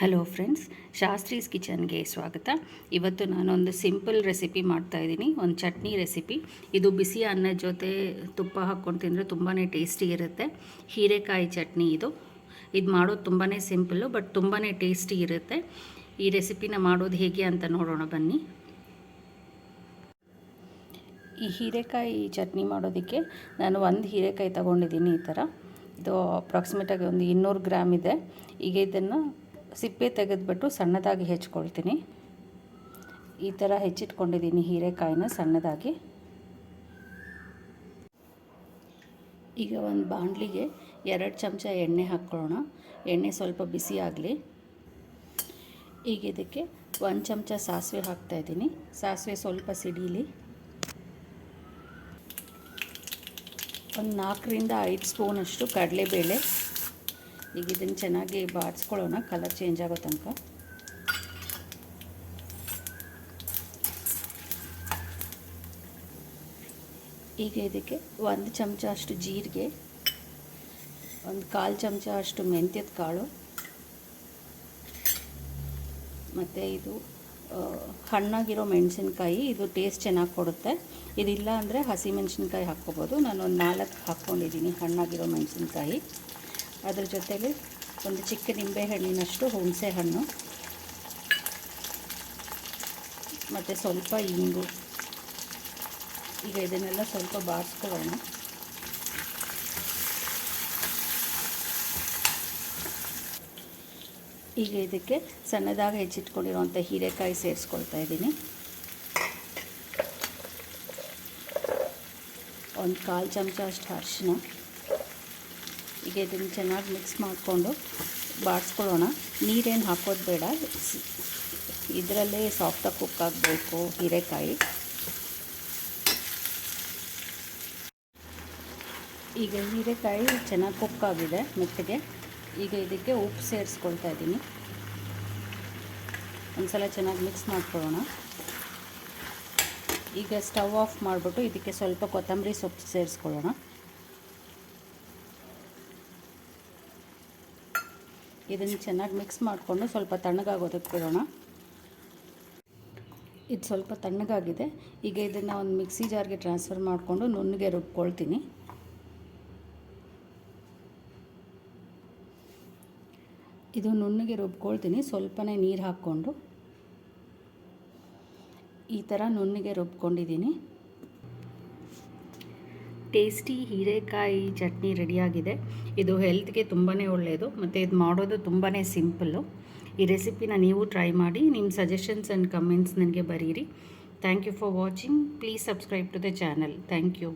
Hello friends Shastri's ಕಿಚನ್ಗೆ ಸ್ವಾಗತ. ಇವತ್ತು ನಾನೊಂದು ಸಿಂಪಲ್ ರೆಸಿಪಿ ಮಾಡ್ತಾಯಿದ್ದೀನಿ ಒಂದು ಚಟ್ನಿ ರೆಸಿಪಿ ಇದು ಬಿಸಿ ಅನ್ನದ ಜೊತೆ ತುಪ್ಪ ಹಾಕ್ಕೊಂಡು ತಿಂದರೆ ತುಂಬಾ ಟೇಸ್ಟಿ ಇರುತ್ತೆ. ಹೀರೆಕಾಯಿ ಚಟ್ನಿ ಇದು. ಇದು ಮಾಡೋದು ತುಂಬಾ ಸಿಂಪಲ್ಲು ಬಟ್ ತುಂಬಾ ಟೇಸ್ಟಿ ಇರುತ್ತೆ. ಈ ರೆಸಿಪಿನ ಮಾಡೋದು ಹೇಗೆ ಅಂತ ನೋಡೋಣ, ಬನ್ನಿ. ಈ ಹೀರೆಕಾಯಿ ಚಟ್ನಿ ಮಾಡೋದಕ್ಕೆ ನಾನು ಒಂದು ಹೀರೆಕಾಯಿ ತಗೊಂಡಿದ್ದೀನಿ ಈ ಥರ ಇದು ಅಪ್ರಾಕ್ಸಿಮೇಟಾಗಿ ಒಂದು ಇನ್ನೂರು ಗ್ರಾಮ್ ಇದೆ. ಈಗ ಇದನ್ನು ಸಿಪ್ಪೆ ತೆಗೆದುಬಿಟ್ಟು ಸಣ್ಣದಾಗಿ ಹೆಚ್ಕೊಳ್ತೀನಿ. ಈ ಥರ ಹೆಚ್ಚಿಟ್ಕೊಂಡಿದ್ದೀನಿ ಹೀರೆಕಾಯಿನ ಸಣ್ಣದಾಗಿ. ಈಗ ಒಂದು ಬಾಣಲಿಗೆ ಎರಡು ಚಮಚ ಎಣ್ಣೆ ಹಾಕ್ಕೊಳ್ಳೋಣ. ಎಣ್ಣೆ ಸ್ವಲ್ಪ ಬಿಸಿ ಆಗಲಿ. ಈಗ ಇದಕ್ಕೆ ಒಂದು ಚಮಚ ಸಾಸಿವೆ ಹಾಕ್ತಾಯಿದ್ದೀನಿ ಸಾಸಿವೆ ಸ್ವಲ್ಪ ಸಿಡೀಲಿ. ಒಂದು ನಾಲ್ಕರಿಂದ ಐದು ಸ್ಪೂನಷ್ಟು ಕಡಲೆಬೇಳೆ. ಈಗ ಇದನ್ನು ಚೆನ್ನಾಗಿ ಬಾಡಿಸ್ಕೊಳ್ಳೋಣ ಕಲರ್ ಚೇಂಜ್ ಆಗೋ ತನಕ. ಈಗ ಇದಕ್ಕೆ ಒಂದು ಚಮಚ ಅಷ್ಟು ಜೀರಿಗೆ, ಒಂದು ಕಾಲು ಚಮಚ ಅಷ್ಟು ಮೆಂತ್ಯದ ಕಾಳು, ಮತ್ತು ಇದು ಹಣ್ಣಾಗಿರೋ ಮೆಣಸಿನ್ಕಾಯಿ, ಇದು ಟೇಸ್ಟ್ ಚೆನ್ನಾಗಿ ಕೊಡುತ್ತೆ. ಇದಿಲ್ಲ ಅಂದರೆ ಹಸಿ ಮೆಣಸಿನ್ಕಾಯಿ ಹಾಕ್ಕೋಬೋದು. ನಾನು ಒಂದು ನಾಲ್ಕು ಹಾಕ್ಕೊಂಡಿದ್ದೀನಿ ಹಣ್ಣಾಗಿರೋ ಮೆಣಸಿನ್ಕಾಯಿ. ಅದ್ರ ಜೊತೆಗೆ ಒಂದು ಚಿಕ್ಕ ನಿಂಬೆ ಹಣ್ಣಿನಷ್ಟು ಹುಣಸೆ ಹಣ್ಣು, ಮತ್ತು ಸ್ವಲ್ಪ ಇಂಗು. ಈಗ ಇದನ್ನೆಲ್ಲ ಸ್ವಲ್ಪ ಬಾರಿಸ್ಕೊಳ್ಳೋಣ. ಈಗ ಇದಕ್ಕೆ ಸಣ್ಣದಾಗಿ ಹೆಚ್ಚಿಟ್ಕೊಂಡಿರುವಂಥ ಹೀರೆಕಾಯಿ ಸೇರಿಸ್ಕೊಳ್ತಾ ಇದ್ದೀನಿ. ಒಂದು ಕಾಲು ಚಮಚ ಅಷ್ಟು ಅರಿಶಿನ. ಈಗ ಇದನ್ನು ಚೆನ್ನಾಗಿ ಮಿಕ್ಸ್ ಮಾಡಿಕೊಂಡು ಬಾಡಿಸ್ಕೊಳ್ಳೋಣ. ನೀರೇನು ಹಾಕೋದು ಬೇಡ. ಇದರಲ್ಲೇ ಸಾಫ್ಟಾಗಿ ಕುಕ್ ಆಗಬೇಕು ಹೀರೆಕಾಯಿ. ಈಗ ಹೀರೆಕಾಯಿ ಚೆನ್ನಾಗಿ ಕುಕ್ ಆಗಿದೆ ಮೆತ್ತಗೆ. ಈಗ ಇದಕ್ಕೆ ಉಪ್ಪು ಸೇರಿಸ್ಕೊಳ್ತಾ ಇದ್ದೀನಿ. ಒಂದು ಸಲ ಚೆನ್ನಾಗಿ ಮಿಕ್ಸ್ ಮಾಡ್ಕೊಳ್ಳೋಣ. ಈಗ ಸ್ಟವ್ ಆಫ್ ಮಾಡಿಬಿಟ್ಟು ಇದಕ್ಕೆ ಸ್ವಲ್ಪ ಕೊತ್ತಂಬರಿ ಸೊಪ್ಪು ಸೇರಿಸ್ಕೊಳ್ಳೋಣ. ಇದನ್ನು ಚೆನ್ನಾಗಿ ಮಿಕ್ಸ್ ಮಾಡಿಕೊಂಡು ಸ್ವಲ್ಪ ತಣ್ಣಗಾಗೋದಕ್ಕೆ ಬಿಡೋಣ. ಇದು ಸ್ವಲ್ಪ ತಣ್ಣಗಾಗಿದೆ. ಈಗ ಇದನ್ನು ಒಂದು ಮಿಕ್ಸಿ ಜಾರ್ಗೆ ಟ್ರಾನ್ಸ್ಫರ್ ಮಾಡಿಕೊಂಡು ನುಣ್ಣಗೆ ರುಬ್ಕೊಳ್ತೀನಿ. ಇದು ನುಣ್ಣಗೆ ರುಬ್ಕೊಳ್ತೀನಿ. ಸ್ವಲ್ಪನೇ ನೀರು ಹಾಕ್ಕೊಂಡು. ಈ ಥರ ನುಣ್ಣಗೆ ರುಬ್ಕೊಂಡಿದ್ದೀನಿ. ಟೇಸ್ಟಿ ಹೀರೆಕಾಯಿ ಚಟ್ನಿ ರೆಡಿಯಾಗಿದೆ. ಇದು ಹೆಲ್ತ್ಗೆ ತುಂಬಾ ಒಳ್ಳೆಯದು ಮತ್ತು ಇದು ಮಾಡೋದು ತುಂಬಾ ಸಿಂಪಲ್ಲು ಈ ರೆಸಿಪಿನ ನೀವು ಟ್ರೈ ಮಾಡಿ ನಿಮ್ಮ ಸಜೆಷನ್ಸ್ ಆ್ಯಂಡ್ ಕಮೆಂಟ್ಸ್ ನನಗೆ ಬರೀರಿ. Thank you for watching. Please subscribe to the channel. Thank you.